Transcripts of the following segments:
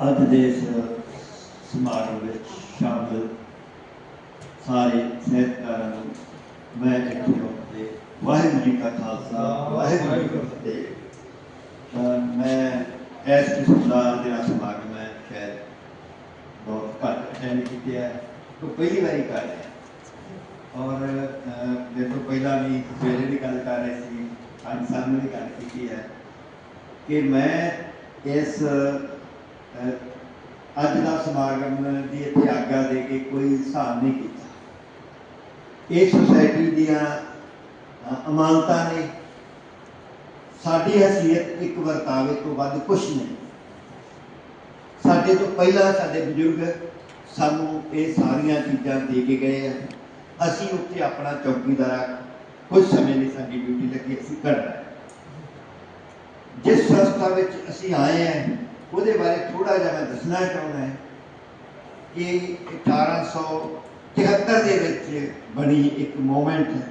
ਅੱਜ ਦੇ ਇਸ ਸਮਾਗਮ ਵਿੱਚ ਸ਼ਾਮਲ ਸਾਰੇ ਸਹਿਤਕਾਰਾਂ ਨੂੰ ਮੈਂ ਇੱਥੇ ਤੇ ਵਾਹਿਗੁਰੂ ਜੀ ਕਾ ਖਾਲਸਾ ਵਾਹਿਗੁਰੂ ਜੀ ਕੀ ਫਤਿਹ ਅਹ ਮੈਂ ਇਸ ਕਿਸਮ ਦਾ ਜਿਹੜਾ ਸਮਾਗਮ ਹੈ ਸ਼ਾਇਦ ਬਹੁਤ ਘੱਟ ਅਟੈਂਡ ਕੀਤੇ ਹੈ ਤੋਂ ਪਹਿਲੀ ਵਾਰੀ ਕਰ ਰਿਹਾ ਔਰ ਅਹ, ਮੇਰੇ ਤੋਂ ਪਹਿਲਾਂ ਵੀ ਸਵੇਰੇ ਵੀ ਗੱਲ ਕਰ ਰਹੇ ਸੀ ਅੱਜ ਸਾਹਮਣੇ ਵੀ ਗੱਲ ਕੀਤੀ ਹੈ ਕਿ ਮੈਂ ਇਸ ਅਹ, ਅੱਜ ਦਾ ਸਮਾਗਮ ਦੀ ਇੱਥੇ ਆਗਿਆ ਦੇ ਕੇ ਕੋਈ ਹਿਸਾਬ ਨਹੀਂ ਕੀਤਾ। ਇਹ ਸੁਸਾਇਟੀ ਦੀਆਂ ਅਹ, ਅਮਾਨਤਾਂ ਨੇ ਸਾਡੀ ਹਸੀਅਤ ਇੱਕ ਵਰਤਾਵੇ ਤੋਂ ਵੱਧ ਕੁਝ ਨਹੀਂ। ਸਾਡੇ ਤੋਂ ਪਹਿਲਾਂ ਸਾਡੇ ਬਜ਼ੁਰਗ ਸਾਨੂੰ ਇਹ ਸਾਰੀਆਂ ਚੀਜ਼ਾਂ ਦੇ ਕੇ ਗਏ ਆ। ਅਸੀਂ ਉੱਥੇ ਆਪਣਾ ਚੌਕੀਦਾਰ ਕੁਝ ਸਮੇਂ ਲਈ ਸਾਡੀ ਡਿਊਟੀ ਲੱਗੀ ਅਸੀਂ ਕਰਨਾ ਜਿਸ ਸੰਸਥਾ ਵਿੱਚ ਅਸੀਂ ਆਏ ਹਾਂ ਉਹਦੇ ਬਾਰੇ ਥੋੜਾ ਜਿਹਾ ਮੈਂ ਦੱਸਣਾ ਚਾਹੁੰਦਾ ਹਾਂ ਕਿ 1873 ਦੇ ਵਿੱਚ ਬਣੀ ਇੱਕ ਮੂਵਮੈਂਟ ਹੈ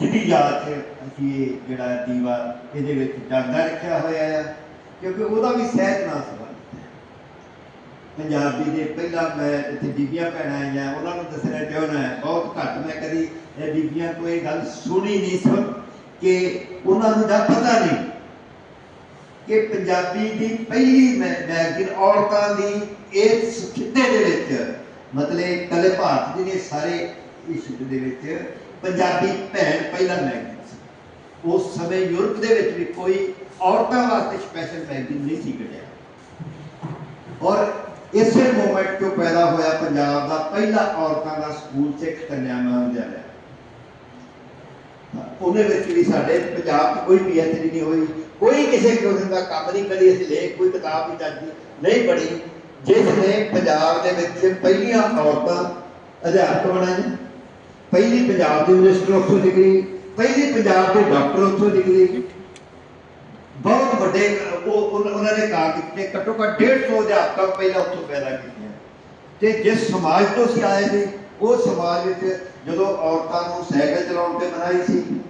ਜਿਹਦੀ ਯਾਦ 'ਚ ਅਸੀਂ ਇਹ ਜਿਹੜਾ ਦੀਵਾ ਇਹਦੇ ਵਿੱਚ ਜਗਦਾ ਰੱਖਿਆ ਹੋਇਆ ਹੈ ਕਿਉਂਕਿ ਉਹਦਾ ਵੀ ਸਹਿਤ ਨਾਲ ਸੰਬੰਧਿਤ ਹੈ। ਪੰਜਾਬੀ ਦੇ ਪਹਿਲਾਂ ਮੈਂ ਇੱਥੇ ਬੀਬੀਆਂ ਭੈਣਾਂ ਆਈਆਂ, ਉਹਨਾਂ ਨੂੰ ਦੱਸਣਾ ਚਾਹੁੰਦਾ ਬਹੁਤ ਘੱਟ ਮੈਂ ਕਦੀ ਇਹ ਬੀਬੀਆਂ ਤੋਂ ਇਹ ਗੱਲ ਸੁਣੀ ਨਹੀਂ ਸੁਣ ਕਿ ਉਹਨਾਂ ਨੂੰ ਦਾ ਪਤਾ ਨਹੀਂ ਕਿ ਪੰਜਾਬੀ ਦੀ ਪਹਿਲੀ ਮੈ- ਮੈਗਜ਼ੀਨ ਔਰਤਾਂ ਦੀ ਇਸ ਖਿੱਤੇ ਦੇ ਵਿੱਚ, ਮਤਲਬ ਕਲੇ ਭਾਰਤ ਦੇ ਸਾਰੇ ਇਸ ਦੇ ਵਿੱਚ ਪੰਜਾਬੀ ਭੈਣ ਪਹਿਲਾ ਮੈਗਜ਼ੀਨ ਸੀ। ਉਸ ਸਮੇਂ ਯੂਰਪ ਦੇ ਵਿੱਚ ਵੀ ਕੋਈ ਔਰਤਾਂ ਵਾਸਤੇ ਸਪੈਸ਼ਲ ਮੈਗਜ਼ੀਨ ਨਹੀਂ ਸੀ ਕੱਢਿਆ। ਔਰ ਇਸੇ ਮੂਵਮੈਂਟ ਤੋਂ ਪੈਦਾ ਹੋਇਆ ਪੰਜਾਬ ਦਾ ਪਹਿਲਾ ਔਰਤਾਂ ਦਾ ਸਕੂਲ ਸਿੱਖ ਕੰਨਿਆ ਮਹਾਵਿਦਿਆਲਿਆ ਉਹਦੇ ਵਿੱਚ ਵੀ ਸਾਡੇ ਪੰਜਾਬ 'ਚ ਕੋਈ ਪੀਐਚਡੀ ਨਹੀਂ ਹੋਈ ਕੋਈ ਕਿਸੇ ਕਿਸਮ ਦਾ ਕੰਮ ਨਹੀਂ ਕਰੀ, ਅਸੀਂ ਲੇਖ ਕੋਈ ਕਿਤਾਬ ਨਹੀਂ ਚੱਜੀ ਨਹੀਂ ਪੜ੍ਹੀ। ਜਿਸ ਨੇ ਪੰਜਾਬ ਦੇ ਵਿੱਚ ਪਹਿਲੀਆਂ ਔਰਤਾਂ ਅਧਿਆਪਕ ਬਣਾਈਆਂ, ਪਹਿਲੀ ਪੰਜਾਬ ਦੇ ਮਿਨਿਸਟਰ ਉੱਥੋਂ ਡਿਗਰੀ ਪਹਿਲੀ ਪੰਜਾਬ ਦੇ ਡਾਕਟਰ ਉੱਥੋਂ ਡਿਗਰੀ ਬਹੁਤ ਵੱਡੇ, ਉਹ- ਉਹਨਾਂ ਨੇ ਕਾਰਜ ਕੀਤੇ ਘੱਟੋ ਘੱਟ 150 ਅਧਿਆਪਕਾਂ ਪਹਿਲਾਂ ਉੱਥੋਂ ਪੈਦਾ ਕੀਤੀਆਂ। ਤੇ ਜਿਸ ਸਮਾਜ ਤੋਂ ਅਸੀਂ ਆਏ ਸੀ, ਉਹ ਸਮਾਜ ਵਿੱਚ ਜਦੋਂ ਔਰਤਾਂ ਨੂੰ ਸਾਈਕਲ ਚਲਾਉਣ ਤੇ ਮਨਾਈ ਸੀ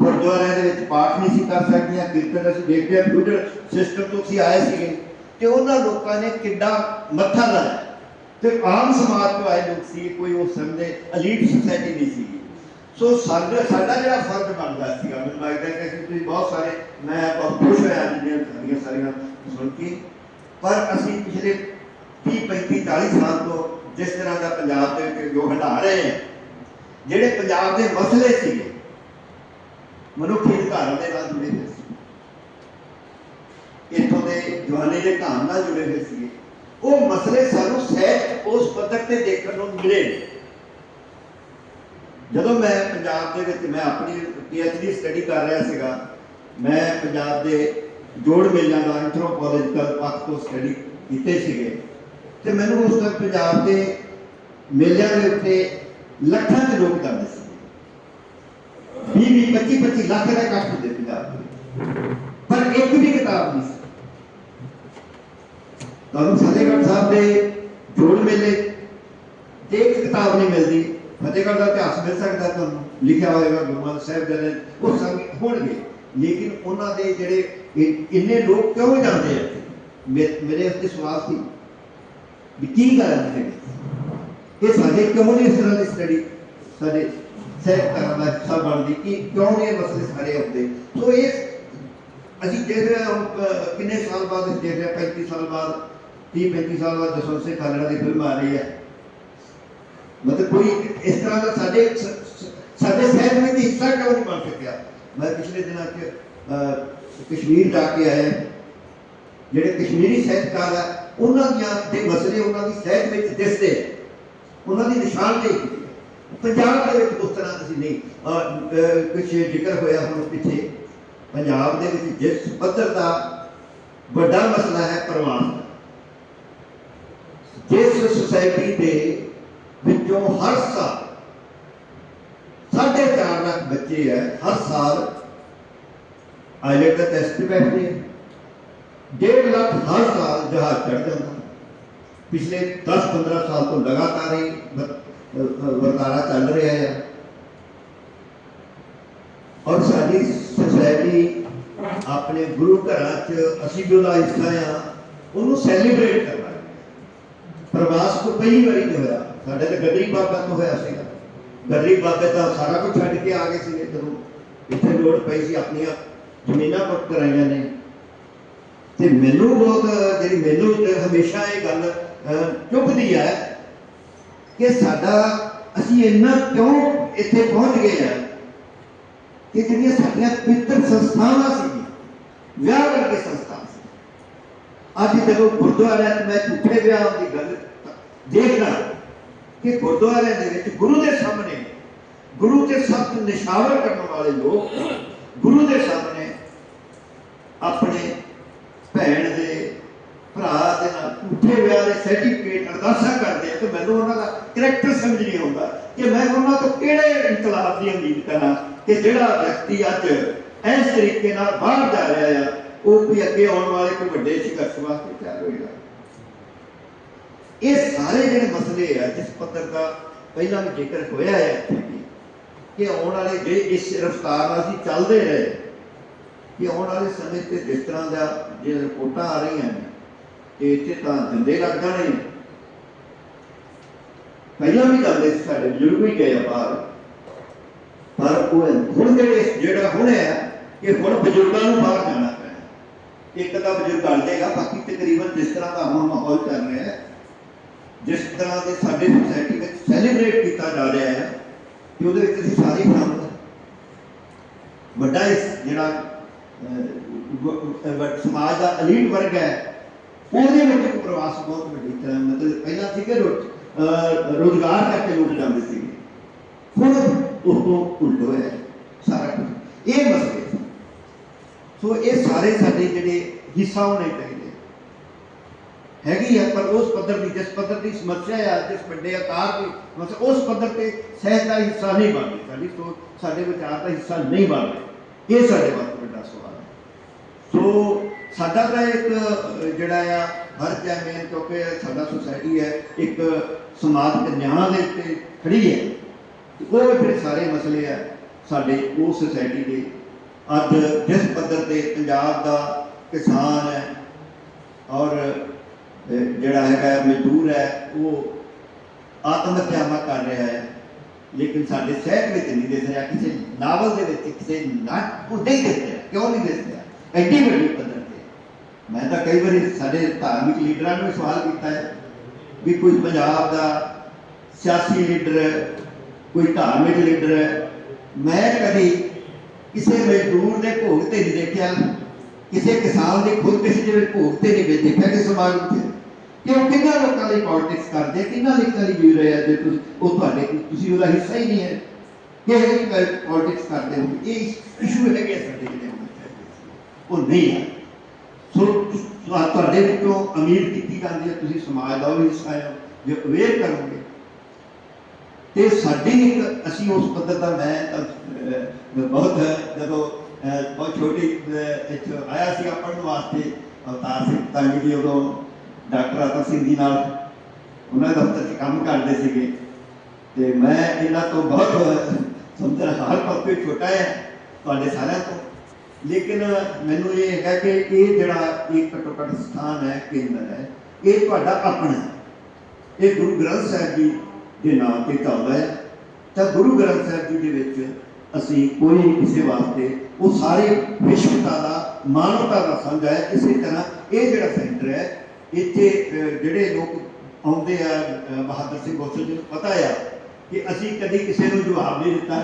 ਗੁਰਦੁਆਰਿਆਂ ਦੇ ਵਿੱਚ ਪਾਠ ਨਹੀਂ ਸੀ ਕਰ ਸਕਦੀਆਂ, ਕੀਰਤਨ ਅਸੀਂ ਦੇਖਦੇ ਹਾਂ ਫਿਊਡਲ ਸਿਸਟਮ ਤੋਂ ਅਸੀਂ ਆਏ ਸੀਗੇ ਤੇ ਉਹਨਾਂ ਲੋਕਾਂ ਨੇ ਕਿੱਡਾ ਮੱਥਾ ਲਾਇਆ। ਤੇ ਆਮ ਸਮਾਜ ਤੋਂ ਆਏ ਲੋਕ ਸੀ, ਕੋਈ ਉਸ ਸਮੇਂ ਅਲੀਟ ਸੁਸਾਇਟੀ ਨਹੀਂ ਸੀ। ਸੋ ਸਾਡਾ ਸਾਡਾ ਜਿਹੜਾ ਫਰਜ਼ ਬਣਦਾ ਸੀਗਾ ਮੈਨੂੰ ਲੱਗਦਾ ਹੈ ਕਿ ਤੁਸੀਂ ਬਹੁਤ ਸਾਰੇ, ਮੈਂ ਬਹੁਤ ਖੁਸ਼ ਹੋਇਆ ਜਿਹੜੀਆਂ ਸਾਰੀਆਂ ਸਾਰੀਆਂ ਸੁਣ ਕੇ। ਪਰ ਅਸੀਂ ਪਿਛਲੇ 30 35 40 ਸਾਲ ਤੋਂ ਜਿਸ ਤਰ੍ਹਾਂ ਦਾ ਪੰਜਾਬ ਦੇ ਵਿੱਚ ਜੋ ਹਟਾ ਰਹੇ ਜਿਹੜੇ ਪੰਜਾਬ ਦੇ ਮਸਲੇ ਸੀਗੇ ਮਨੁੱਖੀ ਅਧਿਕਾਰਾਂ ਦੇ ਨਾਲ ਜੁੜੇ ਹੋਏ ਸੀ। ਇੱਥੋਂ ਦੇ ਜਵਾਨੀ ਦੇ ਧਾਮ ਨਾਲ ਜੁੜੇ ਹੋਏ ਸੀਗੇ। ਉਹ ਮਸਲੇ ਸਾਨੂੰ ਸਹਿਜ ਉਸ ਪੱਧਰ ਤੇ ਦੇਖਣ ਨੂੰ ਮਿਲੇ ਜਦੋਂ ਮੈਂ ਪੰਜਾਬ ਦੇ ਵਿੱਚ ਮੈਂ ਆਪਣੀ ਪੀਐਚਡੀ ਸਟੱਡੀ ਕਰ ਰਿਹਾ ਸੀਗਾ, ਮੈਂ ਪੰਜਾਬ ਦੇ ਜੋੜ ਮੇਲਿਆਂ ਦਾ ਐਂਥਰੋਪੋਲੋਜੀਕਲ ਪੱਖ ਤੋਂ ਸਟੱਡੀ ਕੀਤੇ ਸੀਗੇ। ਤੇ ਮੈਨੂੰ ਉਸ ਤੱਕ ਪੰਜਾਬ ਦੇ ਮੇਲਿਆਂ ਦੇ ਉੱਤੇ ਲੱਖਾਂ ਦੇ ਲੋਕ ਜਾਂਦੇ ਸੀ। 20 ਵੀਹ 25 25 ਲੱਖ ਦਾ ਇਕੱਠ ਹੁੰਦੇ ਪੰਜਾਬ ਪਰ ਇੱਕ ਵੀ ਕਿਤਾਬ ਨਹੀਂ ਸੀ ਤੁਹਾਨੂੰ ਫਤਿਹਗੜ੍ਹ ਸਾਹਿਬ ਦੇ ਜੋੜ ਮੇਲੇ ਤੇ ਇੱਕ ਕਿਤਾਬ ਨਹੀਂ ਮਿਲਦੀ ਫਤਿਹਗੜ੍ਹ ਦਾ ਇਤਿਹਾਸ ਮਿਲ ਸਕਦਾ ਤੁਹਾਨੂੰ ਲਿਖਿਆ ਹੋਏਗਾ ਗੁਰੂ ਸਾਹਿਬ ਦੇ ਉਹ ਸੰਗ ਹੋਣਗੇ ਲੇਕਿਨ ਉਹਨਾਂ ਦੇ ਜਿਹੜੇ ਇੰਨੇ ਲੋਕ ਕਿਉਂ ਜਾਂਦੇ ਆ ਮੇਰੇ ਉੱਤੇ ਸਵਾਲ ਸੀ ਵੀ ਕੀ ਕਾਰਨ ਹੈ ਇਹ ਸਾਡੇ ਕਿਉਂ ਨਹੀਂ ਇਸ ਤਰ੍ਹਾਂ ਦੀ ਸਟੱਡੀ ਸਾਡੇ ਸਹਿਤ ਕਰਨ ਦਾ ਹਿੱਸਾ ਬਣਦੀ ਕਿ ਕਿਉਂ ਨਹੀਂ ਮਸਲੇ ਸਾਰੇ ਹੁੰਦੇ? ਸੋ ਇਹ ਅਸੀਂ ਦੇਖ ਰਹੇ ਹਾਂ ਕਿੰਨੇ ਸਾਲ ਬਾਅਦ ਅਸੀਂ ਦੇਖ ਰਹੇ 35 ਸਾਲ ਬਾਅਦ 30 35 ਸਾਲ ਬਾਅਦ ਜਸਵੰਤ ਸਿੰਘ ਖਾਲੜਾ ਦੀ ਫਿਲਮ ਆ ਰਹੀ ਹੈ। ਮਤਲਬ ਕੋਈ ਇਸ ਤਰ੍ਹਾਂ ਦਾ ਸਾਡੇ ਸ- ਸਾਡੇ ਸਹਿਤ ਵਿੱਚ ਹਿੱਸਾ ਕਿਉਂ ਨਹੀਂ ਬਣ ਸਕਿਆ? ਮੈਂ ਪਿਛਲੇ ਦਿਨਾਂ 'ਚ ਅਹ, ਕਸ਼ਮੀਰ ਜਾ ਕੇ ਆਇਆ। ਜਿਹੜੇ ਕਸ਼ਮੀਰੀ ਸਾਹਿਤਕਾਰ ਆ ਉਹਨਾਂ ਦੀਆਂ ਦੇ ਮਸਲੇ ਉਹਨਾਂ ਦੀ ਸਹਿਤ ਵਿੱਚ ਦਿਸਦੇ ਉਹਨਾਂ ਦੀ ਨਿਸ਼ਾਨਦੇਹੀ ਕੀਤੀ ਪੰਜਾਬ ਦੇ ਵਿੱਚ ਉਸ ਤਰ੍ਹਾਂ ਅਸੀਂ ਨਹੀਂ ਕੁਝ ਜ਼ਿਕਰ ਹੋਇਆ ਹੁਣ ਪਿੱਛੇ ਪੰਜਾਬ ਦੇ ਵਿੱਚ ਜਿਸ ਪੱਧਰ ਦਾ ਵੱਡਾ ਮਸਲਾ ਹੈ ਪ੍ਰਵਾਨ, ਜਿਸ ਸੁਸਾਇਟੀ ਦੇ ਵਿੱਚੋਂ ਹਰ ਸਾਲ ਸਾਢੇ ਚਾਰ ਲੱਖ ਬੱਚੇ ਹੈ, ਹਰ ਸਾਲ ਆਈਲੈਟ ਦਾ ਟੈਸਟ ਬੈਠਦੇ ਆ। ਡੇਢ ਲੱਖ ਹਰ ਸਾਲ ਜਹਾਜ਼ ਚੜ ਜਾਂਦਾ ਪਿਛਲੇ 10-15 ਸਾਲ ਤੋਂ ਲਗਾਤਾਰ ਹੀ ਵਰਤਾਰਾ ਚੱਲ ਰਿਹਾ ਹੈ ਔਰ ਸਾਡੀ ਸੋਸਾਇਟੀ ਆਪਣੇ ਗੁਰੂ ਘਰਾਂ 'ਚ ਅਸੀਂ ਵੀ ਉਹਦਾ ਹਿੱਸਾ ਆ ਉਹਨੂੰ ਸੈਲੀਬ੍ਰੇਟ ਕਰਨਾ ਪ੍ਰਵਾਸ ਤੋਂ ਪਹਿਲੀ ਵਾਰੀ ਨਹੀਂ ਹੋਇਆ ਸਾਡੇ ਤੇ ਗਦਰੀ ਬਾਬਾ ਤੋਂ ਹੋਇਆ ਸੀਗਾ। ਗਦਰੀ ਬਾਬੇ ਤਾਂ ਸਾਰਾ ਕੁਝ ਛੱਡ ਕੇ ਆ ਗਏ ਸੀਗੇ ਜਦੋਂ ਇੱਥੇ ਲੋੜ ਪਈ ਸੀ ਆਪਣੀਆਂ ਜ਼ਮੀਨਾਂ ਪੱਕ ਕਰਾਈਆਂ ਨੇ। ਤੇ ਮੈਨੂੰ ਬਹੁਤ ਜਿਹੜੀ ਮੈਨੂੰ ਹਮੇਸ਼ਾ ਇਹ ਗੱਲ ਅਹ, ਚੁੱਭਦੀ ਹੈ ਕਿ ਸਾਡਾ ਅਸੀਂ ਇੰਨਾ ਕਿਉਂ ਇੱਥੇ ਪਹੁੰਚ ਗਏ ਆ ਕਿ ਜਿਹੜੀਆਂ ਸਾਡੀਆਂ ਪਿੱਤਰ ਸੰਸਥਾਵਾਂ ਸੀ ਵਿਆਹ ਵਰਗੇ ਸੰਸਥਾ ਸੀ ਅੱਜ ਜਦੋਂ ਗੁਰਦੁਆਰਾ ਚ ਮੈਂ ਝੂਠੇ ਵਿਆਹ ਦੀ ਗੱਲ ਦੇਖਦਾ ਕਿ ਗੁਰਦੁਆਰੇ ਦੇ ਵਿੱਚ ਗੁਰੂ ਦੇ ਸਾਹਮਣੇ, ਗੁਰੂ ਤੇ ਸਖਤ ਨਿਸ਼ਾਵਰ ਕਰਨ ਵਾਲੇ ਲੋਕ ਗੁਰੂ ਦੇ ਸਾਹਮਣੇ ਆਪਣੇ ਭੈਣ ਭਰਾ ਦੇ ਨਾਲ ਝੂਠੇ ਵਿਆਹ ਦੇ ਸਰਟੀਫਿਕੇਟ ਅਰਦਾਸਾਂ ਕਰਦੇ ਆ ਤੇ ਮੈਨੂੰ ਉਹਨਾਂ ਦਾ ਕਰੈਕਟਰ ਸਮਝ ਨਹੀਂ ਆਉਂਦਾ ਕਿ ਮੈਂ ਉਹਨਾਂ ਤੋਂ ਕਿਹੜੇ ਇਨਕਲਾਬ ਦੀ ਉਮੀਦ ਕਰਾਂ ਕਿ ਜਿਹੜਾ ਵਿਅਕਤੀ ਅੱਜ ਇਸ ਤਰੀਕੇ ਨਾਲ ਬਾਹਰ ਜਾ ਰਿਹਾ ਆ, ਉਹ ਵੀ ਅੱਗੇ ਆਉਣ ਵਾਲੇ ਕੋਈ ਵੱਡੇ ਸੰਘਰਸ਼ ਵਾਸਤੇ ਤਿਆਰ ਹੋਏਗਾ। ਇਹ ਸਾਰੇ ਜਿਹੜੇ ਮਸਲੇ ਆ, ਜਿਸ ਪੱਧਰ ਦਾ ਪਹਿਲਾਂ ਵੀ ਜ਼ਿਕਰ ਹੋਇਆ ਹੈ ਕਿ ਆਉਣ ਵਾਲੇ ਜੇ ਇਸ ਰਫਤਾਰ ਨਾਲ ਅਸੀਂ ਚੱਲਦੇ ਰਹੇ, ਕਿ ਆਉਣ ਵਾਲੇ ਸਮੇਂ ਤੇ ਜਿਸ ਤਰ੍ਹਾਂ ਦਾ ਜੇ ਰਿਪੋਰਟਾਂ ਆ ਰਹੀਆਂ ਨੇ ਇੱਥੇ ਤਾਂ ਦਿੰਦੇ ਲੱਗ ਜਾਣੇ ਪਹਿਲਾਂ ਵੀ ਜਾਂਦੇ ਸੀ ਸਾਡੇ ਬਜ਼ੁਰਗ ਵੀ ਗਏ ਬਾਹਰ ਪਰ ਉਹ ਹੁਣ ਜਿਹੜੇ ਜਿਹੜਾ ਹੁਣ ਹੈ, ਕਿ ਹੁਣ ਬਜ਼ੁਰਗਾਂ ਨੂੰ ਬਾਹਰ ਜਾਣਾ ਪੈਣਾ। ਇੱਕ ਤਾਂ ਬਜ਼ੁਰਗ ਅੜ ਜਾਏਗਾ ਬਾਕੀ ਤਕਰੀਬਨ ਜਿਸ ਤਰ੍ਹਾਂ ਦਾ ਹੁਣ ਮਾਹੌਲ ਚੱਲ ਰਿਹਾ ਹੈ, ਜਿਸ ਤਰ੍ਹਾਂ ਦੇ ਸਾਡੇ ਸੋਸਾਇਟੀ ਵਿੱਚ ਸੈਲੀਬ੍ਰੇਟ ਕੀਤਾ ਜਾ ਰਿਹਾ ਹੈ ਕਿ ਉਹਦੇ ਵਿੱਚ ਅਸੀਂ ਸਾਰੇ ਸ਼ਾਮਲ ਹਾਂ। ਵੱਡਾ ਇਸ ਜਿਹੜਾ ਸਮਾਜ ਦਾ ਅਲੀਟ ਵਰਗ ਹੈ ਉਹਦੇ ਵਿੱਚ ਇੱਕ ਪ੍ਰਵਾਸ ਬਹੁਤ ਵੱਡੀ ਤਰ੍ਹਾਂ ਮਤਲਬ ਪਹਿਲਾਂ ਸੀਗੇ ਰੋ- ਅਹ, ਰੋਜ਼ਗਾਰ ਕਰਕੇ ਲੋਕ ਜਾਂਦੇ ਸੀਗੇ ਹੁਣ ਉਹ ਤੋਂ ਉਲਟ ਹੋਇਆ ਹੈ ਸਾਰਾ ਕੁਝ ਇਹ ਮਸਲੇ ਸੀ। ਸੋ ਇਹ ਸਾਰੇ ਸਾਡੇ ਜਿਹੜੇ ਹਿੱਸਾ ਹੋਣੇ ਚਾਹੀਦੇ ਹੈਗੀ ਹੈ ਪਰ ਉਸ ਪੱਧਰ ਦੀ ਜਿਸ ਪੱਧਰ ਦੀ ਸਮੱਸਿਆ ਹੈ ਜਿਸ ਵੱਡੇ ਆਕਾਰ ਦੀ ਮਤਲਬ ਉਸ ਪੱਧਰ ਤੇ ਸਹਿਜ ਦਾ ਹਿੱਸਾ ਨਹੀਂ ਬਣ ਰਹੀ ਸਾਡੀ ਸੋਚ ਸਾਡੇ ਵਿਚਾਰ ਦਾ ਹਿੱਸਾ ਨਹੀਂ ਬਣ ਰਹੇ ਇਹ ਸਾਡੇ ਵਾਸਤੇ ਵੱਡਾ ਸਵਾਲ ਹੈ ਸੋ ਸਾਡਾ ਤਾਂ ਇੱਕ ਜਿਹੜਾ ਆ ਫਰਜ਼ ਹੈ ਮੇਨ ਕਿਉਂਕਿ ਸਾਡਾ ਸੁਸਾਇਟੀ ਹੈ, ਇੱਕ ਸਮਾਜ ਨਿਆਂ ਦੇ ਉੱਤੇ ਖੜੀ ਹੈ। ਉਹ ਜਿਹੜੇ ਸਾਰੇ ਮਸਲੇ ਆ ਸਾਡੇ ਉਹ ਸੁਸਾਇਟੀ ਦੇ। ਅੱਜ ਜਿਸ ਪੱਧਰ ਤੇ ਪੰਜਾਬ ਦਾ ਕਿਸਾਨ ਹੈ ਔਰ ਜਿਹੜਾ ਹੈਗਾ ਮਜ਼ਦੂਰ ਹੈ, ਉਹ ਆਤਮ ਹੱਤਿਆਵਾਂ ਕਰ ਰਿਹਾ ਹੈ। ਲੇਕਿਨ ਸਾਡੇ ਸ਼ਹਿਰ ਵਿੱਚ ਨਹੀਂ ਦਿਸ ਰਿਹਾ, ਕਿਸੇ ਨਾਵਲ ਦੇ ਵਿੱਚ, ਕਿਸੇ ਨਾਟਕ ਉਹ ਨਹੀਂ ਦਿਸ ਰਿਹਾ, ਕਿਉਂ ਨਹੀਂ ਦਿਸ ਰਿਹਾ? ਐਡੀ ਵੱਡੀ ਪੱਧਰ ਮੈਂ ਤਾਂ ਕਈ ਵਾਰੀ ਸਾਡੇ ਧਾਰਮਿਕ ਲੀਡਰਾਂ ਨੂੰ ਵੀ ਸਵਾਲ ਕੀਤਾ ਹੈ ਵੀ ਕੋਈ ਪੰਜਾਬ ਦਾ ਸਿਆਸੀ ਲੀਡਰ ਹੈ ਕੋਈ ਧਾਰਮਿਕ ਲੀਡਰ ਹੈ। ਮੈਂ ਕਦੀ ਕਿਸੇ ਮਜ਼ਦੂਰ ਦੇ ਭੋਗ ਤੇ ਨਹੀਂ ਦੇਖਿਆ। ਕਿਸੇ ਕਿਸਾਨ ਦੇ ਖੁਦਕੁਸ਼ੀ ਦੇ ਭੋਗ ਤੇ ਨਹੀਂ ਦੇਖਿਆ ਕਿ ਸਮਾਜ ਵਿੱਚ ਕਿ ਉਹ ਕਿੰਨਾ ਲੋਕਾਂ ਲਈ ਪੋਲਿਟਿਕਸ ਕਰਦੇ ਆ, ਕਿੰਨਾ ਲੋਕਾਂ ਲਈ ਜੀ ਰਹੇ ਆ ਜੇ ਤੁਸੀਂ ਉਹ ਤੁਹਾਡੇ ਤੁਸੀਂ ਉਹਦਾ ਹਿੱਸਾ ਹੀ ਨਹੀਂ ਹੈ। ਕਿਹੋ ਪੋਲਿਟਿਕਸ ਕਰਦੇ ਹੋ ਇਹ ਇਸ਼ੂ ਹੈਗੇ ਸਾਡੇ ਜਿਹੜੇ ਉਹ ਨਹੀਂ ਹੈ। ਸੋ ਤੁਹਾਡੇ ਵਿੱਚੋਂ ਉਮੀਦ ਕੀਤੀ ਜਾਂਦੀ ਹੈ ਤੁਸੀਂ ਸਮਾਜ ਦਾ ਉਹ ਹਿੱਸਾ ਹੈ ਜੇ ਅਵੇਅਰ ਕਰੋਗੇ ਤੇ ਸਾਡੀ ਅਸੀਂ ਉਸ ਪੱਧਰ ਦਾ ਮੈਂ ਤਾਂ, ਬਹੁਤ ਜਦੋਂ ਬਹੁਤ ਛੋਟੀ ਇੱਥੇ ਆਇਆ ਸੀ ਪੜ੍ਹਨ ਵਾਸਤੇ ਅਵਤਾਰ ਸਿੰਘ ਤਾਂਗੀ ਜੀ ਉਦੋਂ ਡਾਕਟਰ ਆਤਮ ਸਿੰਘ ਜੀ ਨਾਲ ਉਹਨਾਂ ਦੇ ਦਫ਼ਤਰ 'ਚ ਕੰਮ ਕਰਦੇ ਸੀਗੇ ਤੇ ਮੈਂ ਇਹਨਾਂ ਤੋਂ ਬਹੁਤ ਸਮਝਣ ਹਰ ਪੱਕੇ ਛੋਟਾ ਹੈ ਤੁਹਾਡੇ ਸਾਰਿਆਂ ਤੋਂ। ਲੇਕਿਨ ਮੈਨੂੰ ਇਹ ਹੈਗਾ ਕਿ ਇਹ ਜਿਹੜਾ ਇਹ ਘੱਟੋ ਘੱਟ ਸਥਾਨ ਹੈ, ਕੇਂਦਰ ਹੈ, ਇਹ ਤੁਹਾਡਾ ਆਪਣਾ ਹੈ। ਇਹ ਗੁਰੂ ਗ੍ਰੰਥ ਸਾਹਿਬ ਜੀ ਦੇ ਨਾਮ ਤੇ ਚੱਲਦਾ ਹੈ। ਤਾਂ ਗੁਰੂ ਗ੍ਰੰਥ ਸਾਹਿਬ ਜੀ ਦੇ ਵਿੱਚ ਅਸੀਂ ਕੋਈ ਕਿਸੇ ਵਾਸਤੇ ਉਹ ਸਾਰੇ ਵਿਸ਼ਵਤਾ ਦਾ, ਮਾਨਵਤਾ ਦਾ ਸਾਂਝਾ ਹੈ। ਇਸੇ ਤਰ੍ਹਾਂ ਇਹ ਜਿਹੜਾ ਸੈਂਟਰ ਹੈ, ਇੱਥੇ ਜਿਹੜੇ ਲੋਕ ਆਉਂਦੇ ਆ ਬਹਾਦਰ ਸਿੰਘ ਗੋਸਲ ਜੀ ਨੂੰ ਪਤਾ ਆ ਕਿ ਅਸੀਂ ਕਦੀ ਕਿਸੇ ਨੂੰ ਜਵਾਬ ਨਹੀਂ ਦਿੱਤਾ।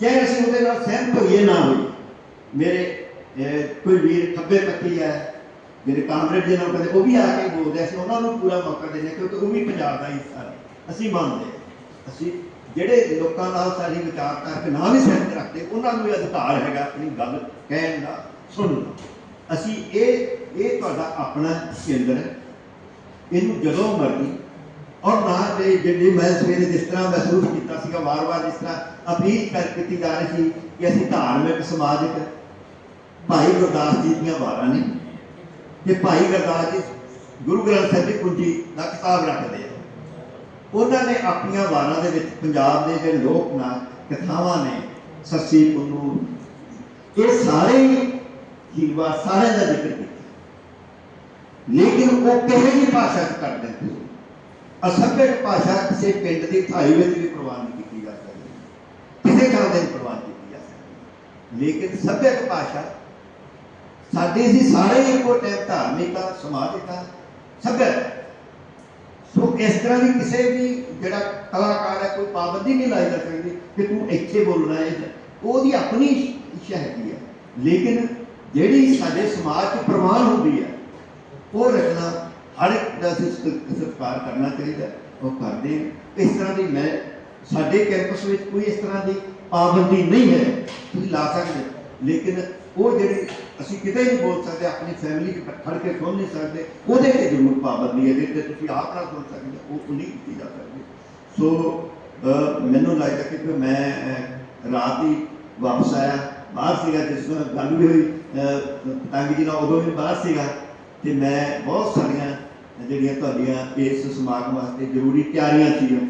ਚਾਹੇ ਅਸੀਂ ਉਹਦੇ ਨਾਲ ਸਹਿਮਤ ਹੋਈਏ, ਨਾ ਹੋਈਏ। ਮੇਰੇ ਕੋਈ ਵੀਰ ਖੱਬੇ ਪੱਤੀ ਹੈ, ਮੇਰੇ ਕਾਮਰੇਡ ਦੇ ਨਾਲ ਕਦੇ ਉਹ ਵੀ ਆ ਕੇ ਬੋਲਦੇ ਅਸੀਂ ਉਹਨਾਂ ਨੂੰ ਪੂਰਾ ਮੌਕਾ ਦਿੰਦੇ ਕਿਉਂਕਿ ਉਹ ਵੀ ਪੰਜਾਬ ਦਾ ਹਿੱਸਾ ਨੇ, ਅਸੀਂ ਮੰਨਦੇ ਹਾਂ। ਅਸੀਂ ਜਿਹੜੇ ਲੋਕਾਂ ਨਾਲ ਸਾਡੀ ਵਿਚਾਰ ਕਰਕੇ ਨਾ ਵੀ ਸਹਿਮਤ ਰੱਖਦੇ, ਉਹਨਾਂ ਨੂੰ ਵੀ ਅਧਿਕਾਰ ਹੈਗਾ ਆਪਣੀ ਗੱਲ ਕਹਿਣ ਦਾ, ਸੁਣਨ ਦਾ ਅਸੀਂ ਇਹ ਇਹ ਤੁਹਾਡਾ ਆਪਣਾ ਕੇਂਦਰ ਹੈ ਇਹਨੂੰ ਜਦੋਂ ਮਰਜ਼ੀ, ਔਰ ਨਾ ਤੇ ਜਿਹੜੀ ਮੈਂ ਸਵੇਰੇ ਜਿਸ ਤਰ੍ਹਾਂ ਮਹਿਸੂਸ ਕੀਤਾ ਸੀਗਾ, ਵਾਰ-ਵਾਰ ਜਿਸ ਤਰ੍ਹਾਂ ਅਪੀਲ ਕਰ ਕੀਤੀ ਜਾ ਰਹੀ ਸੀ ਕਿ ਅਸੀਂ ਧਾਰਮਿਕ, ਸਮਾਜਿਕ ਭਾਈ ਗੁਰਦਾਸ ਜੀ ਦੀਆਂ ਵਾਰਾਂ ਨੇ। ਤੇ ਭਾਈ ਗੁਰਦਾਸ ਜੀ ਗੁਰੂ ਗ੍ਰੰਥ ਸਾਹਿਬ ਦੀ ਕੁੰਜੀ ਦਾ ਕਿਤਾਬ ਰੱਖਦੇ ਆ। ਉਹਨਾਂ ਨੇ ਆਪਣੀਆਂ ਵਾਰਾਂ ਦੇ ਵਿੱਚ ਪੰਜਾਬ ਦੇ ਜਿਹੜੇ ਲੋਕ ਨਾ ਕਥਾਵਾਂ ਨੇ, ਸੱਸੀ ਪੁੰਨੂ ਇਹ ਸਾਰੇ ਹੀ ਜੀਵਾ ਸਾਰਿਆਂ ਦਾ ਜ਼ਿਕਰ ਕੀਤਾ। ਲੇਕਿਨ ਉਹ ਕਿਸੇ ਵੀ ਭਾਸ਼ਾ 'ਚ ਕਰ ਦਿੰਦੇ ਸੀ? ਅਸਭਿਅਕ ਭਾਸ਼ਾ ਕਿਸੇ ਪਿੰਡ ਦੀ ਥਾਈ ਵਿੱਚ ਵੀ ਪ੍ਰਵਾਨ ਨਹੀਂ ਕੀਤੀ ਜਾ ਸਕਦੀ। ਕਿਸੇ ਥਾਂ ਦੇ ਪ੍ਰਵਾਨ ਕੀਤੀ ਜਾ ਸਕਦੀ। ਲੇਕਿਨ ਸਭਿਅਕ ਭਾਸ਼ਾ ਸਾਡੇ ਅਸੀਂ ਸਾਰੇ ਇੱਕੋ ਟਾਈਮ ਧਾਰਮਿਕ ਆ, ਸਮਾਜਿਕ ਆ ਸਭਿਅਕ ਸੋ ਇਸ ਤਰ੍ਹਾਂ ਦੀ ਕਿਸੇ ਵੀ ਜਿਹੜਾ ਕਲਾਕਾਰ ਹੈ, ਕੋਈ ਪਾਬੰਦੀ ਨਹੀਂ ਲਾਈ ਜਾ ਸਕਦੀ ਕਿ ਤੂੰ ਇੱਥੇ ਬੋਲਣਾ ਹੈ। ਉਹਦੀ ਆਪਣੀ ਇੱਛਾ ਹੈਗੀ ਹੈ ਲੇਕਿਨ ਜਿਹੜੀ ਸਾਡੇ ਸਮਾਜ 'ਚ ਪ੍ਰਵਾਨ ਹੁੰਦੀ ਹੈ ਉਹ ਰੱਖਣਾ ਹਰ ਇੱਕ ਦਾ ਅਸੀਂ ਸਤਿਕਾਰ ਕਰਨਾ ਚਾਹੀਦਾ। ਉਹ ਕਰਦੇ ਹਾਂ। ਇਸ ਤਰ੍ਹਾਂ ਦੀ ਮੈਂ, ਸਾਡੇ ਕੈਂਪਸ ਵਿੱਚ ਕੋਈ ਇਸ ਤਰ੍ਹਾਂ ਦੀ ਪਾਬੰਦੀ ਨਹੀਂ ਹੈ। ਤੁਸੀਂ ਲਾ ਸਕਦੇ ਲੇਕਿਨ ਉਹ ਜਿਹੜੀ ਅਸੀਂ ਕਿਤੇ ਨਹੀਂ ਬੋਲ ਸਕਦੇ ਆਪਣੀ ਫੈਮਿਲੀ ਚ ਖੜ ਕੇ ਸੁਣ ਨਹੀਂ ਸਕਦੇ। ਉਹਦੇ ਤੇ ਜ਼ਰੂਰ ਪਾਬੰਦੀ ਹੈ ਜਿਹਦੇ ਤੇ ਤੁਸੀਂ ਆਪ ਨਾਲ ਸੁਣ ਸਕਦੇ ਉਹ ਉਹ ਨਹੀਂ ਕੀਤੀ ਜਾ ਸਕਦੀ। ਸੋ ਮੈਨੂੰ ਲੱਗਦਾ ਕਿ ਮੈਂ ਰਾਤ ਹੀ ਵਾਪਸ ਆਇਆ ਬਾਹਰ ਸੀਗਾ ਜਿਸ ਤਰ੍ਹਾਂ ਗੱਲ ਵੀ ਹੋਈ ਅਹ, ਪਤੰਗ ਜੀ ਨਾਲ ਉਦੋਂ ਵੀ ਬਾਹਰ ਸੀਗਾ ਤੇ ਮੈਂ ਬਹੁਤ ਸਾਰੀਆਂ ਜਿਹੜੀਆਂ ਤੁਹਾਡੀਆਂ ਇਸ ਸਮਾਗਮ ਵਾਸਤੇ ਜ਼ਰੂਰੀ ਤਿਆਰੀਆਂ ਸੀਗੀਆਂ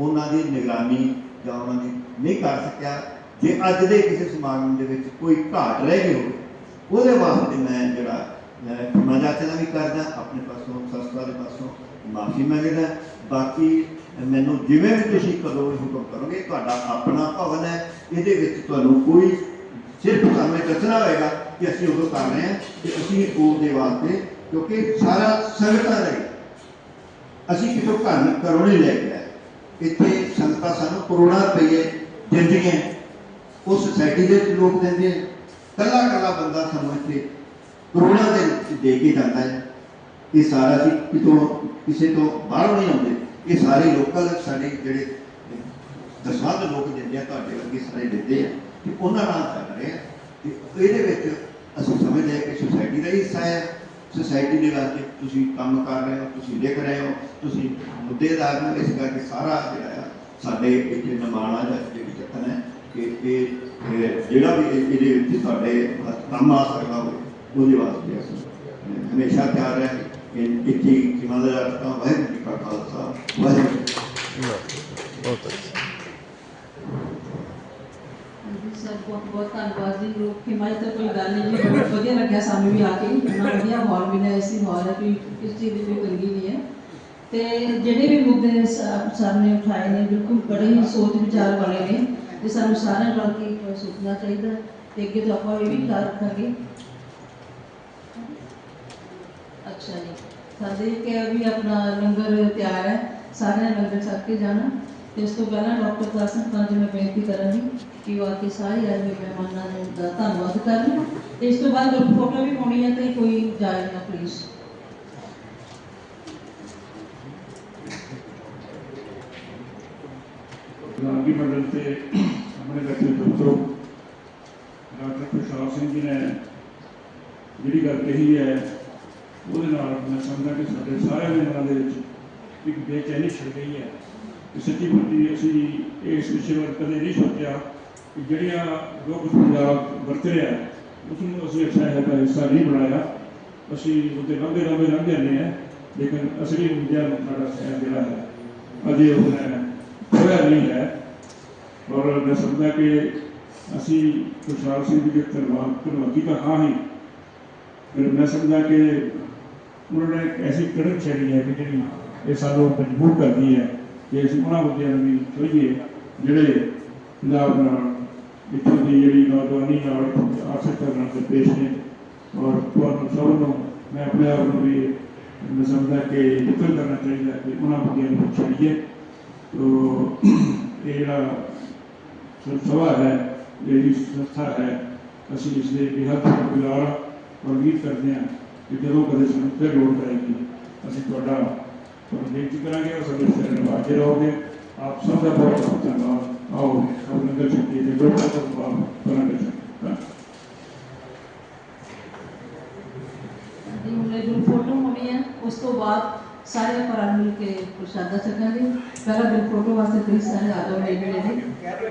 ਉਹਨਾਂ ਦੀ ਨਿਗਰਾਨੀ ਜਾਂ ਉਹਨਾਂ ਦੀ ਨਹੀਂ ਕਰ ਸਕਿਆ। ਜੇ ਅੱਜ ਦੇ ਕਿਸੇ ਸਮਾਗਮ ਦੇ ਵਿੱਚ ਕੋਈ ਘਾਟ ਰਹਿ ਗਈ ਹੋਵੇ ਉਹਦੇ ਵਾਸਤੇ ਮੈਂ ਜਿਹੜਾ ਖਿਮਾ ਜਾਚਨਾ ਵੀ ਕਰਦਾ, ਆਪਣੇ ਪਾਸੋਂ ਸੰਸਥਾ ਦੇ ਪਾਸੋਂ, ਮਾਫੀ ਮੰਗਦਾ। ਬਾਕੀ ਮੈਨੂੰ ਜਿਵੇਂ ਵੀ ਤੁਸੀਂ ਕਦੋਂ ਹੁਕਮ ਕਰੋਗੇ, ਤੁਹਾਡਾ ਆਪਣਾ ਭਵਨ ਹੈ। ਇਹਦੇ ਵਿੱਚ ਤੁਹਾਨੂੰ ਕੋਈ ਸਿਰਫ ਸਾਨੂੰ ਇਹ ਦੱਸਣਾ ਹੋਏਗਾ ਕਿ ਅਸੀਂ ਉਦੋਂ ਕਰ ਰਹੇ ਹਾਂ ਤੇ ਅਸੀਂ ਉਹਦੇ ਵਾਸਤੇ, ਕਿਉਂਕਿ ਸਾਰਾ ਸੰਗਤਾਂ ਲਈ ਅਸੀਂ ਕਿਤੋਂ ਘਰ ਨੂੰ ਲੈ ਕੇ ਆਏ। ਇੱਥੇ ਸੰਗਤਾਂ ਸਾਨੂੰ ਕਰੋੜਾਂ ਰੁਪਏ ਦਿੰਦੀਆਂ। ਉਹ ਸੋਸਾਇਟੀ ਦੇ ਵਿੱਚ ਲੋਕ ਦਿੰਦੇ ਆ। ਕੱਲਾ ਕੱਲਾ ਬੰਦਾ ਸਾਨੂੰ ਇੱਥੇ ਕਰੋੜਾਂ ਦੇ ਵਿੱਚ ਦੇ ਕੇ ਜਾਂਦਾ ਹੈ। ਇਹ ਸਾਰਾ ਸੀ ਕਿਤੋਂ ਕਿਸੇ ਤੋਂ ਬਾਹਰੋਂ ਨਹੀਂ ਆਉਂਦੇ। ਇਹ ਸਾਰੇ ਲੋਕਲ ਸਾਡੇ ਜਿਹੜੇ ਦਸਾਂ ਲੋਕ ਦਿੰਦੇ ਆ ਤੁਹਾਡੇ ਵਰਗੇ ਸਾਰੇ ਦਿੰਦੇ ਆ ਕਿ ਉਹਨਾਂ ਨਾਲ ਚੱਲ ਰਹੇ ਆ। ਤੇ ਇਹਦੇ ਵਿੱਚ ਅਸੀਂ ਸਮਝਦੇ ਹਾਂ ਕਿ ਸੁਸਾਇਟੀ ਦਾ ਹੀ ਹਿੱਸਾ ਹੈ। ਸੁਸਾਇਟੀ ਦੇ ਵਾਸਤੇ ਤੁਸੀਂ ਕੰਮ ਕਰ ਰਹੇ ਹੋ, ਤੁਸੀਂ ਲਿਖ ਰਹੇ ਹੋ, ਤੁਸੀਂ ਮੁੱਦੇਦਾਰ ਹੋ ਇਸ ਕਰਕੇ ਸਾਰਾ ਜਿਹੜਾ ਆ ਸਾਡੇ ਇੱਥੇ ਨਿਮਾਣਾ ਜਾਂ ਜਿਹੜੀ ਯਤਨ ਹੈ ਕਿ ਇਹ ਜਿਹੜਾ ਵੀ ਇਹਦੇ ਵਿੱਚ ਤੁਹਾਡੇ ਕੰਮ ਆ ਸਕਦਾ ਹੋਵੇ ਉਹਦੇ ਵਾਸਤੇ ਅਸੀਂ ਹਮੇਸ਼ਾ ਤਿਆਰ ਹੈ ਕਿ ਇੱਥੇ ਕਿਮਾਨ ਦਾ ਤਾਂ ਵਾਹਿਗੁਰੂ ਜੀ ਕਾ ਖਾਲਸਾ ਵਾਹਿਗੁਰੂ ਬਹੁਤ ਅੱਛਾ ਸਰ ਬਹੁਤ ਬਹੁਤ ਧੰਨਵਾਦ ਜੀ ਲੋਕ ਹਿਮਾਇਤ ਤਾਂ ਕੋਈ ਗੱਲ ਨਹੀਂ ਜੀ ਬਹੁਤ ਵਧੀਆ ਲੱਗਿਆ ਸਾਨੂੰ ਵੀ ਆ ਕੇ ਇੰਨਾ ਵਧੀਆ ਹਾਲ ਮਿਲਿਆ ਐਸੀ ਹਾਲ ਹੈ ਕਿ ਕਿਸ ਚੀਜ਼ ਦੀ ਕੋਈ ਤੰਗੀ ਨਹੀਂ ਹੈ ਤੇ ਜਿਹੜੇ ਵੀ ਮੁੱਦੇ ਸਰ ਨੇ ਉਠਾਏ ਨੇ ਬਿਲਕੁਲ ਬੜੇ ਹੀ ਸੋਚ ਵਿਚਾਰ ਵਾਲੇ ਨੇ ਤੇ ਸਾਨੂੰ ਸਾਰਿਆਂ ਨਾਲ ਕੇ ਇੱਕ ਸੋਚਣਾ ਚਾਹੀਦਾ ਹੈ ਤੇ ਅੱਗੇ ਤੋਂ ਆਪਾਂ ਇਹ ਵੀ ਖਿਆਲ ਰੱਖਾਂਗੇ ਅੱਛਾ ਜੀ ਸਾਡੇ ਕਿ ਵੀ ਆਪਣਾ ਲੰਗਰ ਤਿਆਰ ਹੈ ਸਾਰਿਆਂ ਨੇ ਲੰਗਰ ਛਕ ਕੇ ਜਾਣਾ ਤੇ ਇਸ ਤੋਂ ਪਹਿਲਾਂ ਡਾਕਟਰ ਕਾਸਮ ਖਾਨ ਜੀ ਮੈਂ ਬੇਨਤੀ ਕਰਾਂਗੀ ਕਿ ਉਹ ਆ ਕੇ ਸਾਰੇ ਆਏ ਹੋਏ ਮਹਿਮਾਨਾਂ ਨੂੰ ਦਾ ਧੰਨਵਾਦ ਕਰਨ ਤੇ ਇਸ ਤੋਂ ਬਾਅਦ ਗਰੁੱਪ ਫੋਟੋ ਵੀ ਹੋਣੀ ਹੈ ਤੇ ਕੋਈ ਜਾਏ ਨਾ ਪਲੀਜ਼ ਰਾਗੀ ਮੰਡਲ ਤੇ ਆਪਣੇ ਬੈਠੇ ਦੋਸਤੋ ਡਾਕਟਰ ਪ੍ਰਸ਼ਾਦ ਸਿੰਘ ਜੀ ਨੇ ਜਿਹੜੀ ਗੱਲ ਕਹੀ ਹੈ ਉਹਦੇ ਨਾਲ ਮੈਂ ਸਮਝਦਾ ਕਿ ਸਾਡੇ ਸਾਰਿਆਂ ਦੇ ਮਨਾਂ ਦੇ ਵਿੱਚ ਇੱਕ ਬੇਚੈਨੀ ਛਿੜ ਗਈ ਹੈ ਕਿ ਸੱਚੀ ਮੁੱਚੀ ਅਸੀਂ ਇਸ ਵਿਸ਼ੇ ਬਾਰੇ ਕਦੇ ਨਹੀਂ ਸੋਚਿਆ ਕਿ ਜਿਹੜੀਆਂ ਲੋਕ ਪੰਜਾਬ ਵਰਤ ਰਿਹਾ ਹੈ, ਉਸ ਨੂੰ ਅਸੀਂ ਅੱਛਾ ਹੈ ਦਾ ਹਿੱਸਾ ਨਹੀਂ ਬਣਾਇਆ। ਅਸੀਂ ਉਹਦੇ ਲੰਬੇ ਲੰਬੇ ਲੰਘ ਜਾਂਦੇ ਹਾਂ ਲੇਕਿਨ ਅਸਲੀ ਮੁੱਦਿਆਂ ਨੂੰ ਸਾਡਾ ਸ਼ਹਿਰ ਜਿਹੜਾ ਹੈ ਅਜੇ ਉਹ ਹੈ ਹੋਇਆ ਨਹੀਂ ਹੈ। ਔਰ ਮੈਂ ਸਮਝਦਾ ਕਿ ਅਸੀਂ ਖੁਸ਼ਹਾਲ ਸਿੰਘ ਜੀ ਦੇ ਧੰਨਵਾਦ ਧੰਨਵਾਦੀ ਤਾਂ ਹਾਂ ਹੀ। ਫਿਰ ਮੈਂ ਸਮਝਦਾ ਕਿ ਉਹਨਾਂ ਨੇ ਐਸੀ ਕੜਕ ਛੜੀ ਹੈ ਕਿ ਜਿਹੜੀ ਇਹ ਸਾਨੂੰ ਮਜਬੂਰ ਕਰਦੀ ਹੈ ਕਿ ਅਸੀਂ ਉਹਨਾਂ ਮੁੱਦਿਆਂ ਨੂੰ ਵੀ ਚੁਈਏ ਜਿਹੜੇ ਪੰਜਾਬ ਨਾਲ ਇੱਥੋਂ ਦੀ ਜਿਹੜੀ ਨੌਜਵਾਨੀ ਨਾਲ ਆਰਥਿਕ ਕਰਨ ਦੇ ਪੇਸ਼ ਨੇ। ਔਰ ਤੁਹਾਨੂੰ ਸਭ ਨੂੰ ਮੈਂ ਆਪਣੇ ਆਪ ਨੂੰ ਵੀ ਮੈਂ ਸਮਝਦਾ ਕਿ ਯਕੀਨ ਕਰਨਾ ਚਾਹੀਦਾ ਕਿ ਉਹਨਾਂ ਬੰਦਿਆਂ ਨੂੰ ਛੱਡੀਏ ਤੋ ਇਹ ਜਿਹੜਾ ਸ- ਸਭਾ ਹੈ ਜਿਹੜੀ ਸੰਸਥਾ ਹੈ ਅਸੀਂ ਇਸ ਦੇ ਬਿਹਤ ਗੁਜ਼ਾਰ ਔਰ ਉਮੀਦ ਕਰਦੇ ਹਾਂ ਕਿ ਜਦੋਂ ਕਦੇ ਸਾਨੂੰ ਫਿਰ ਲੋੜ ਪਏਗੀ ਅਸੀਂ ਤੁਹਾਡਾ ਤੁਹਾਨੂੰ ਬੇਨਤੀ ਕਰਾਂਗੇ ਔਰ ਸਾਡੇ ਸਿਰ ਨਿਭਾਉਂਦੇ ਰਹੋਗੇ ਆਪ ਸਭ ਦਾ ਬਹੁਤ ਬਹੁਤ ਧੰਨਵਾਦ ਆਓ ਸਭ ਨਗਰ ਚੱਕੀ ਦੇ ਬਹੁਤ ਬਹੁਤ ਧੰਨਵਾਦ ਕਰਾਂਗੇ ਧੰਨਵਾਦ ਜੀ ਹੁਣ ਇਹ ਗਰੁੱਪ ਫੋਟੋ ਹੋਣੀ ਹੈ ਉਸ ਤੋਂ ਬਾਅਦ ਸਾਰੇ ਆਪਾਂ ਰਲ ਮਿਲ ਕੇ ਪ੍ਰਸ਼ਾਦਾ ਛਕਾਂਗੇ ਪਹਿਲਾਂ ਗਰੁੱਪ ਫੋਟੋ ਵਾਸਤੇ ਤੁਸੀਂ ਸਾਰੇ ਆ ਜਾਓ ਮੇਰੇ ਜਿਹੜੇ